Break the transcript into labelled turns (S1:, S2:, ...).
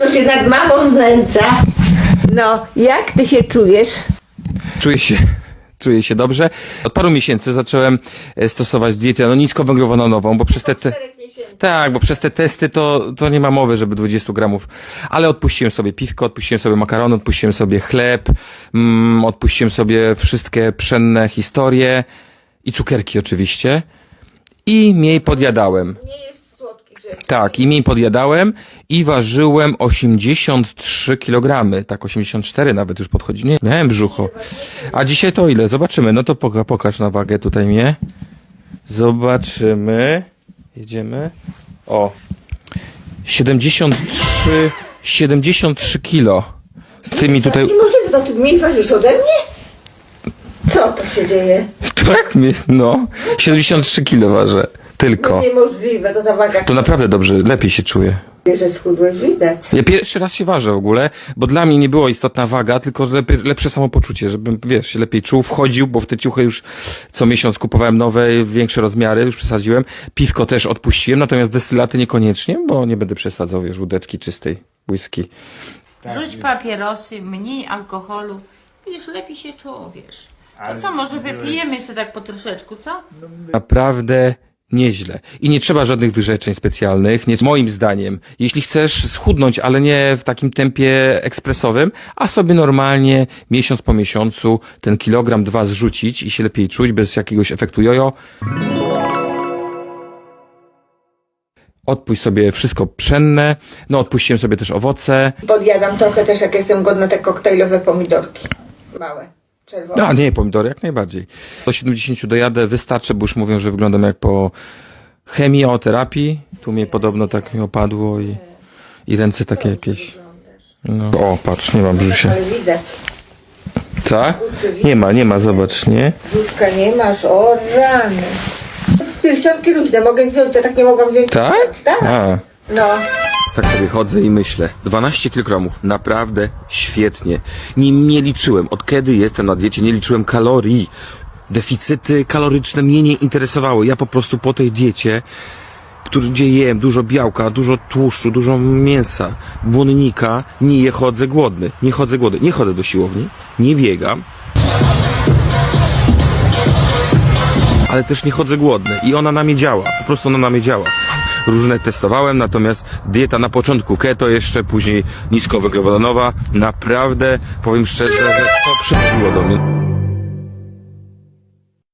S1: To się nad mamą znęca. No, jak ty się czujesz?
S2: Czuję się, czuję się dobrze. Od paru miesięcy zacząłem e, stosować dietę no, niskowęglowodanową, bo przez te, te tak, bo przez te testy to, to nie ma mowy, żeby 20 gramów. Ale odpuściłem sobie piwko, odpuściłem sobie makaron, odpuściłem sobie chleb, mm, odpuściłem sobie wszystkie pszenne historie i cukierki oczywiście. I mniej podjadałem.
S1: Nie jest.
S2: Tak, i mniej podjadałem i ważyłem 83 kg, tak 84 nawet już podchodzi. Nie, miałem brzucho. A dzisiaj to ile? Zobaczymy. No to poka- pokaż na wagę tutaj mnie. Zobaczymy. Jedziemy. O. 73 73 kilo. Z tymi tutaj
S1: Niemożliwe, to ty mniej ważysz ode mnie? Co to się dzieje?
S2: tak mnie, no. 73 kilo ważę. Tylko.
S1: Niemożliwe, to ta waga.
S2: To naprawdę dobrze, lepiej się czuję.
S1: że schudłeś, widać.
S2: Ja pierwszy raz się ważę w ogóle, bo dla mnie nie było istotna waga, tylko lepiej, lepsze samopoczucie, żebym, wiesz, się lepiej czuł, wchodził, bo w te ciuchy już co miesiąc kupowałem nowe, większe rozmiary, już przesadziłem. Piwko też odpuściłem, natomiast destylaty niekoniecznie, bo nie będę przesadzał, wiesz, łódeczki czystej whisky.
S3: Rzuć papierosy, mniej alkoholu. Wiesz, lepiej się czuło, wiesz. To co, może wypijemy sobie tak po troszeczku, co?
S2: Naprawdę nieźle. I nie trzeba żadnych wyrzeczeń specjalnych. Nie, moim zdaniem, jeśli chcesz schudnąć, ale nie w takim tempie ekspresowym, a sobie normalnie miesiąc po miesiącu ten kilogram, dwa zrzucić i się lepiej czuć bez jakiegoś efektu jojo. Odpuść sobie wszystko pszenne, no odpuściłem sobie też owoce.
S1: Podjadam trochę też, jak jestem godna, te koktajlowe pomidorki. Małe, czerwone.
S2: A nie, pomidory jak najbardziej. Do 70 dojadę, wystarczy, bo już mówią, że wyglądam jak po chemioterapii. Tu mnie podobno tak mi opadło i, i ręce takie jakieś. No. O, patrz, nie ma brzusia.
S1: Ale widać.
S2: Co? Nie ma, nie ma, zobacz, nie?
S1: Brzuszka nie masz, o rany. Pierścionki luźne, mogę zdjąć, ja tak nie mogłam wziąć.
S2: Tak?
S1: Tak.
S2: A.
S1: No.
S2: Tak sobie chodzę i myślę. 12 kg, naprawdę świetnie. Nie, nie liczyłem, od kiedy jestem na diecie, nie liczyłem kalorii. Deficyty kaloryczne mnie nie interesowały. Ja po prostu po tej diecie, który, gdzie jem dużo białka, dużo tłuszczu, dużo mięsa, błonnika, nie chodzę głodny. Nie chodzę głodny. Nie chodzę do siłowni, nie biegam. ale też nie chodzę głodny i ona na mnie działa, po prostu ona na mnie działa. Różne testowałem, natomiast dieta na początku keto, jeszcze później niskowęglowodanowa, naprawdę powiem szczerze, że to przychodziło do mnie.